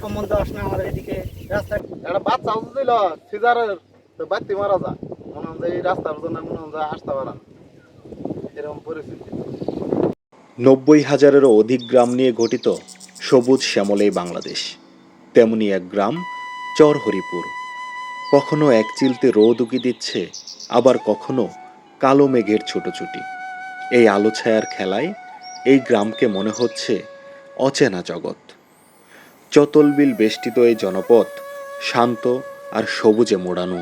সম্বন্ধ আসে না আমাদের এদিকে রাস্তা একটা বাচ্চা দিল সিজারের তো বাড়তি মারা যায়। মনে হয় এই রাস্তার জন্য মনে হয় যে আসতে পারে না। এরকম পরিস্থিতি। নব্বই হাজারেরও অধিক গ্রাম নিয়ে গঠিত সবুজ শ্যামলেই বাংলাদেশ। তেমনি এক গ্রাম চরহরিপুর। কখনো এক চিলতে রোদ উকি দিচ্ছে আবার কখনো কালো মেঘের ছোটছুটি। এই আলো ছায়ার খেলায় এই গ্রামকে মনে হচ্ছে অচেনা জগৎ। চতলবিল বেষ্টিত এই জনপদ শান্ত আর সবুজে মোড়ানো।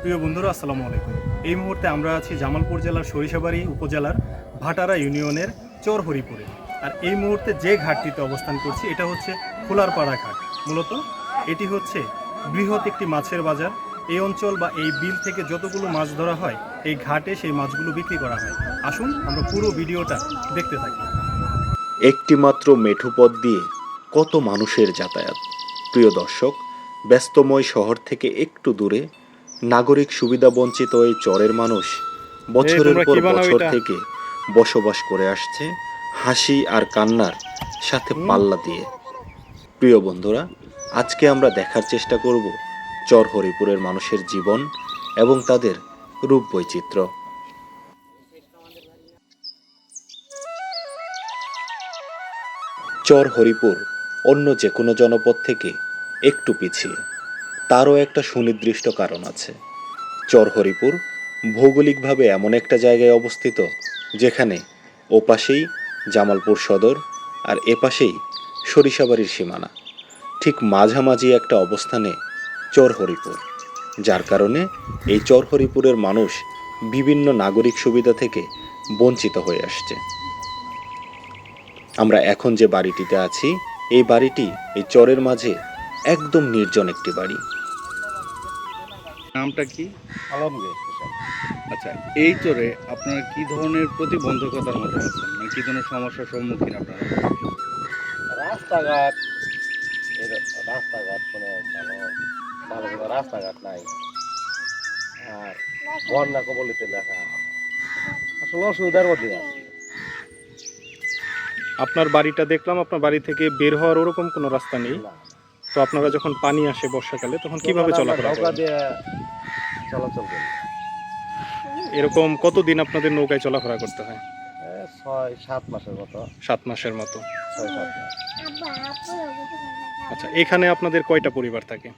প্রিয় বন্ধুরা আসসালামু আলাইকুম। এই মুহূর্তে আমরা আছি জামালপুর জেলার সরিষাবাড়ি উপজেলার ভাটারা ইউনিয়নের চরহরিপুরে। আর এই মুহূর্তে যে ঘাটটিতে অবস্থান করছি এটা হচ্ছে খোলারপাড়া ঘাট। মূলত এটি হচ্ছে বৃহৎ একটি মাছের বাজার। এই অঞ্চল বা এই বিল থেকে যতগুলো মাছ ধরা হয় এই ঘাটে সেই মাছগুলো বিক্রি করা হয়। আসুন আমরা পুরো ভিডিওটা দেখতে থাকি। একটিমাত্র মেঠো পথ দিয়ে কত মানুষের যাতায়াত। প্রিয় দর্শক ব্যস্তময় শহর থেকে একটু দূরে নাগরিক সুবিধা বঞ্চিত এই চরের মানুষ বছরের পর বছর থেকে বসবাস করে আসছে হাসি আর কান্নার সাথে পাল্লা দিয়ে। প্রিয় বন্ধুরা আজকে আমরা দেখার চেষ্টা করব চর হরিপুরের মানুষের জীবন এবং তাদের রূপ বৈচিত্র্য। চর হরিপুর অন্য যে কোনো জনপদ থেকে একটু পিছিয়ে। তারও একটা সুনির্দিষ্ট কারণ আছে। চরহরিপুর ভৌগোলিকভাবে এমন একটা জায়গায় অবস্থিত, যেখানে ওপাশেই জামালপুর সদর আর এপাশেই সরিষাবাড়ির সীমানা। ঠিক মাঝামাঝি একটা অবস্থানে চর হরিপুর যার কারণে এই চরহরিপুরের মানুষ বিভিন্ন নাগরিক সুবিধা থেকে বঞ্চিত হয়ে আসছে। আমরা এখন যে বাড়িটিতে আছি এই বাড়িটি এই চরের মাঝে একদম নির্জন একটি বাড়ি। নামটা কি? আলমগীর আচ্ছা এই চরে আপনারা কি ধরনের প্রতিবন্ধকতার মধ্যে আছেন? মানে কি ধরনের সমস্যার সম্মুখীন আপনারা রাস্তাঘাট রাস্তাঘাট মানে ভালো ভালো রাস্তাঘাট নাই। আর বন্যা কবলিতে লেখা আসলে অসুবিধার মধ্যে আছে। আপনার বাড়িটা দেখলাম আপনার বাড়ি থেকে বের হওয়ার ওরকম কোনো রাস্তা নেই। তো আপনারা যখন পানি আসে বর্ষাকালে তখন কীভাবে চলাফেরা করেন? চলাচল করি। এরকম কতদিন আপনাদের নৌকায় চলাফেরা করতে হয়? ছয় সাত মাসের মতো। সাত মাসের মতো। ছয় সাত মাস। আচ্ছা এখানে আপনাদের কয়টা পরিবার থাকে?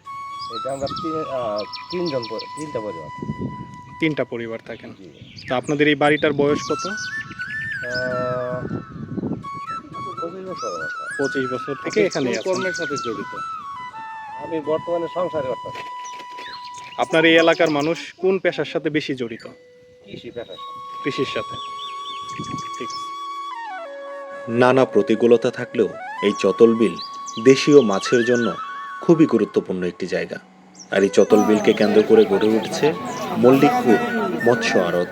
এটা আমরা তিনজন তিনটা পরিবার। তিনটা পরিবার থাকেন। তা আপনাদের এই বাড়িটার বয়স কত? পঁচিশ বছর থেকে এখানে কর্মের সাথে জড়িত। আমি বর্তমানে সংসারে করতেছি আপনার এই এলাকার মানুষ কোন পেশার সাথে বেশি জড়িত? কৃষি পেশার কৃষির সাথে। ঠিক নানা প্রতিকূলতা থাকলেও এই চতলবিল দেশীয় মাছের জন্য খুবই গুরুত্বপূর্ণ একটি জায়গা। আর এই চতলবিলকে কেন্দ্র করে গড়ে উঠছে মল্লিকপুর মৎস্য আড়ত।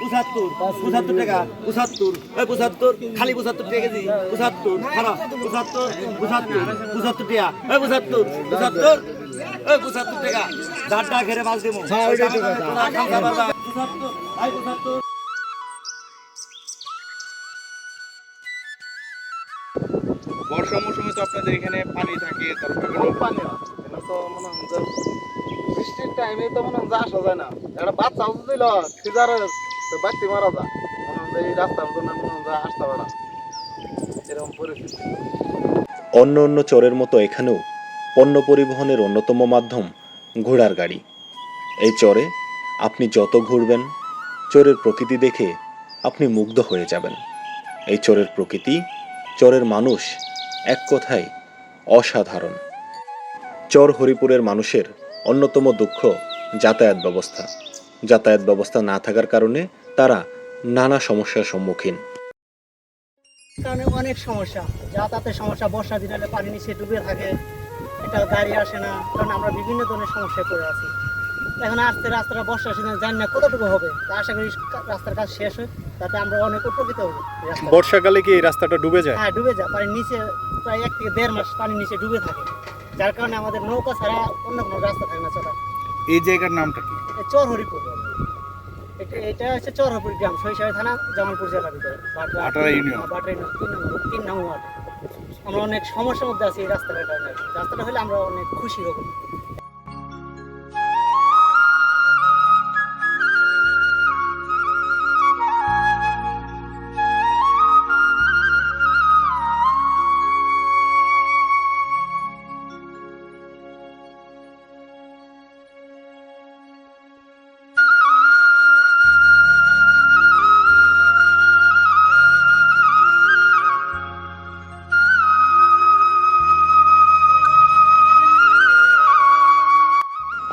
পঁচাত্তর পঁচাত্তর। টাকা। পঁচাত্তর। ওই পঁচাত্তর খালি পঁচাত্তর টাকা কেজি। পঁচাত্তর। খারাপ পঁচাত্তর পঁচাত্তর পঁচাত্তর টাকা। ওই পঁচাত্তর পঁচাত্তর ওই পঁচাত্তর টাকা। যারটা ঘেরে মাছ দেবো। পঁচাত্তর পঁচাত্তর। তো আপনাদের এখানে পানি থাকে তারপরে পানি তো মনে হয় বৃষ্টির টাইমে তো মনে হয় আসা যায় না। একটা বাচ্চা দিল বাড়তি মারা যায়। মনে হয় এই রাস্তার জন্য মনে হয় আসতে পারে এরকম পরিস্থিতি। অন্য অন্য চরের মতো এখানেও পণ্য পরিবহনের অন্যতম মাধ্যম ঘোড়ার গাড়ি। এই চরে আপনি যত ঘুরবেন চোরের প্রকৃতি দেখে আপনি মুগ্ধ হয়ে যাবেন। এই চোরের প্রকৃতি চরের মানুষ এক কথায় অসাধারণ। চর হরিপুরের মানুষের অন্যতম দুঃখ যাতায়াত ব্যবস্থা। যাতায়াত ব্যবস্থা না থাকার কারণে তারা নানা সমস্যার সম্মুখীন। কারণে অনেক সমস্যা, যাতায়াতের সমস্যা বর্ষা দিন পানি নিচে ডুবে থাকে, এটা গাড়ি আসে না, কারণ আমরা বিভিন্ন ধরনের সমস্যায় পড়ে আছি। এখন আসতে রাস্তাটা বর্ষা সিজন জানি না কতটুকু হবে। তা আশা করি রাস্তার কাজ শেষ হয় তাতে আমরা অনেক উপকৃত হব বর্ষাকালে কি এই রাস্তাটা ডুবে যায়? হ্যাঁ ডুবে যায়। পানির নিচে প্রায় এক থেকে দেড় মাস পানির নিচে ডুবে থাকে। যার কারণে আমাদের নৌকা ছাড়া অন্য কোনো রাস্তা থাকে না চলা। এই জায়গার নামটা কি? চর হরিপুর এটা- এটা হচ্ছে চরহপুর গ্রাম সরিষাবাড়ি থানা জামালপুর জেলা ভিতরে। ভাটারা ইউনিয়ন। ভাটরা ইউনিয়ন তিন নম্বর তিন নম্বর ওয়ার্ড। আমরা অনেক সমস্যার মধ্যে আছি এই রাস্তাটার কারণে। রাস্তাটা হলে আমরা অনেক খুশি হব।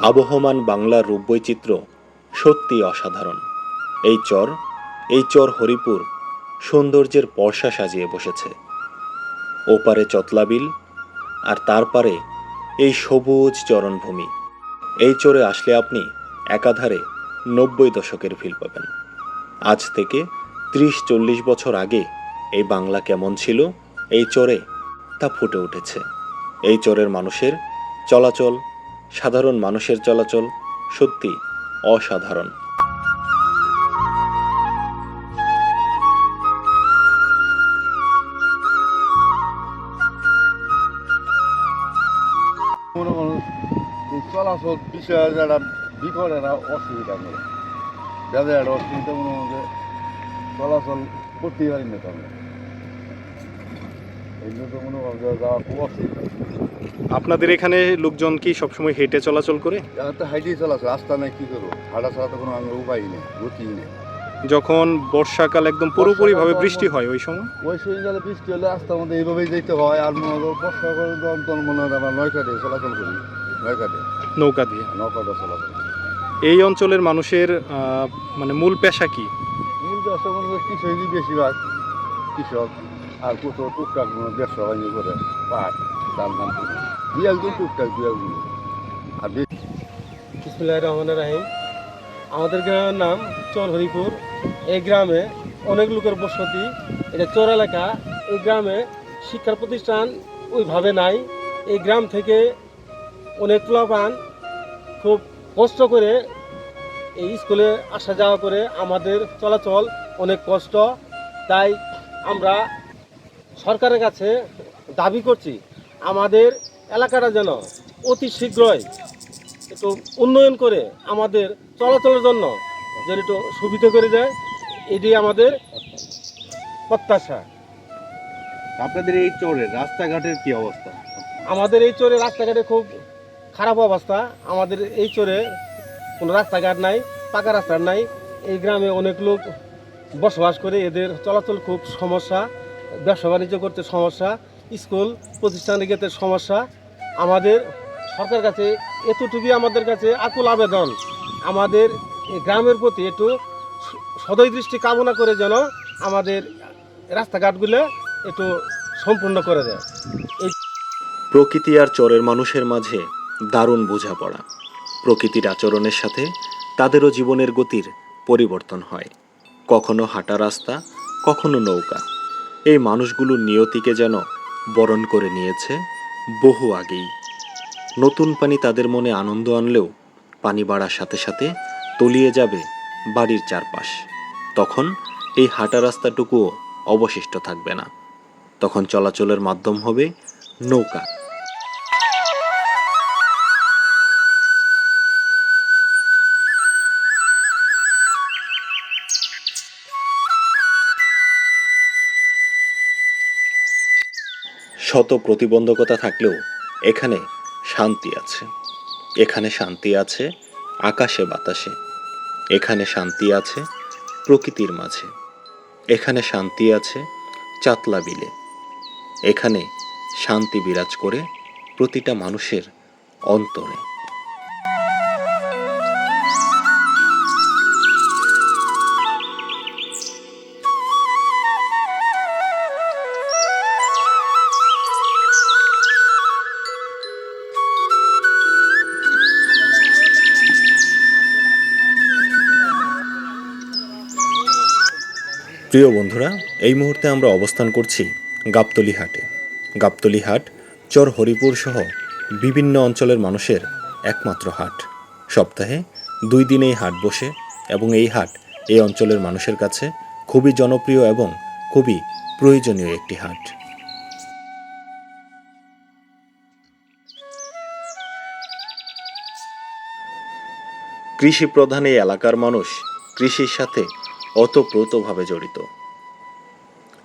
আবহমান বাংলার রূপবৈচিত্র্য সত্যি অসাধারণ। এই চর এই চর হরিপুর সৌন্দর্যের পর্ষা সাজিয়ে বসেছে। ওপারে চতলাবিল আর তার পারে এই সবুজ চরণভূমি। এই চরে আসলে আপনি একাধারে নব্বই দশকের ফিল পাবেন। আজ থেকে ত্রিশ চল্লিশ বছর আগে এই বাংলা কেমন ছিল, এই চরে তা ফুটে উঠেছে। এই চরের মানুষের চলাচল সাধারণ মানুষের চলাচল সত্যি অসাধারণ। চলাচল বিষয়ে একটা বিকট একটা অসুবিধা নেই। যাদের একটা অসুবিধা, মনে চলাচল করতেই পারি না তাহলে এই জন্য তো যে যাওয়া খুব অসুবিধা আপনাদের এখানে লোকজন কি সবসময় হেঁটে চলাচল করে? যারা তো হাইটেই চলাচল রাস্তা নাই কী করব? হাঁটা ছাড়া তো কোনো আমার উপায় নেই গতি নেই। যখন বর্ষাকাল একদম পুরোপুরিভাবে বৃষ্টি হয় ওই সময়? ওই শরীরকালে বৃষ্টি হলে রাস্তার মধ্যে এইভাবেই যেতে হয় আর মনে করে অন্তর মনে হয় আমরা নয়কাটে চলাচল করি নৌকা দিয়ে। নৌকাটা চলাচল করি। এই অঞ্চলের মানুষের মানে মূল পেশা কি? মূল পেশা মনে কৃষকই বেশিরভাগ কৃষক। আর কোথাও টুকটাক ব্যবসা বাণিজ্য করে, পাট ধান ধান করে। দু একজন টুকটাক দু একজন আর বেশি বিসমুল্লাহ রহমান রাহিম। আমাদের গ্রামের নাম চর হরিপুর এই গ্রামে অনেক লোকের বসতি। এটা চর এলাকা। এই গ্রামে শিক্ষার প্রতিষ্ঠান ওইভাবে নাই। এই গ্রাম থেকে অনেক পোলাপান খুব কষ্ট করে এই স্কুলে আসা যাওয়া করে আমাদের চলাচল অনেক কষ্ট। তাই আমরা সরকারের কাছে দাবি করছি আমাদের এলাকাটা যেন অতি শীঘ্রই একটু উন্নয়ন করে আমাদের চলাচলের জন্য যেন একটু সুবিধা করে দেয় এটি আমাদের প্রত্যাশা। আপনাদের এই চরে রাস্তাঘাটের কি অবস্থা? আমাদের এই চরে রাস্তাঘাটে খুব খারাপ অবস্থা। আমাদের এই চরে কোনো রাস্তাঘাট নাই পাকা রাস্তা নাই। এই গ্রামে অনেক লোক বসবাস করে এদের চলাচল খুব সমস্যা। ব্যবসা বাণিজ্য করতে সমস্যা, স্কুল প্রতিষ্ঠানে যেতে সমস্যা। আমাদের সরকার কাছে এতটুকুই আমাদের কাছে আকুল আবেদন। আমাদের গ্রামের প্রতি একটু সদয় দৃষ্টি কামনা করে যেন আমাদের রাস্তাঘাটগুলো একটু সম্পূর্ণ করে দেয়। এই প্রকৃতি আর চরের মানুষের মাঝে দারুণ বোঝাপড়া। প্রকৃতির আচরণের সাথে তাদেরও জীবনের গতির পরিবর্তন হয়। কখনো হাঁটা রাস্তা, কখনো নৌকা। এই মানুষগুলো নিয়তিকে যেন বরণ করে নিয়েছে বহু আগেই। নতুন পানি তাদের মনে আনন্দ আনলেও পানি বাড়ার সাথে সাথে তলিয়ে যাবে বাড়ির চারপাশ। তখন এই হাঁটা রাস্তাটুকুও অবশিষ্ট থাকবে না। তখন চলাচলের মাধ্যম হবে নৌকা। শত প্রতিবন্ধকতা থাকলেও এখানে শান্তি আছে। এখানে শান্তি আছে আকাশে বাতাসে। এখানে শান্তি আছে প্রকৃতির মাঝে। এখানে শান্তি আছে চাতলা বিলে। এখানে শান্তি বিরাজ করে প্রতিটা মানুষের অন্তরে। প্রিয় বন্ধুরা, এই মুহূর্তে আমরা অবস্থান করছি গাবতলি হাটে। গাবতলি হাট, চর হরিপুর সহ বিভিন্ন অঞ্চলের মানুষের একমাত্র হাট। সপ্তাহে দুই দিন এই হাট বসে এবং এই হাট এই অঞ্চলের মানুষের কাছে খুবই জনপ্রিয় এবং খুবই প্রয়োজনীয় একটি হাট। কৃষি প্রধান এই এলাকার মানুষ কৃষির সাথে ওতপ্রোতভাবে জড়িত।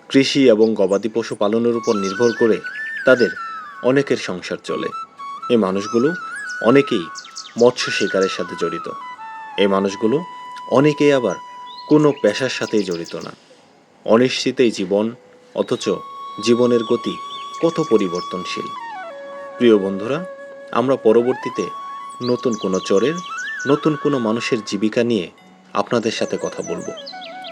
কৃষি এবং গবাদি পশু পালনের উপর নির্ভর করে তাদের অনেকের সংসার চলে। এই মানুষগুলো অনেকেই মৎস্য শিকারের সাথে জড়িত। এই মানুষগুলো অনেকেই আবার কোনো পেশার সাথেই জড়িত না। অনিশ্চিতেই জীবন, অথচ জীবনের গতি কত পরিবর্তনশীল। প্রিয় বন্ধুরা, আমরা পরবর্তীতে নতুন কোনো চরের, নতুন কোনো মানুষের জীবিকা নিয়ে আপনাদের সাথে কথা বলব।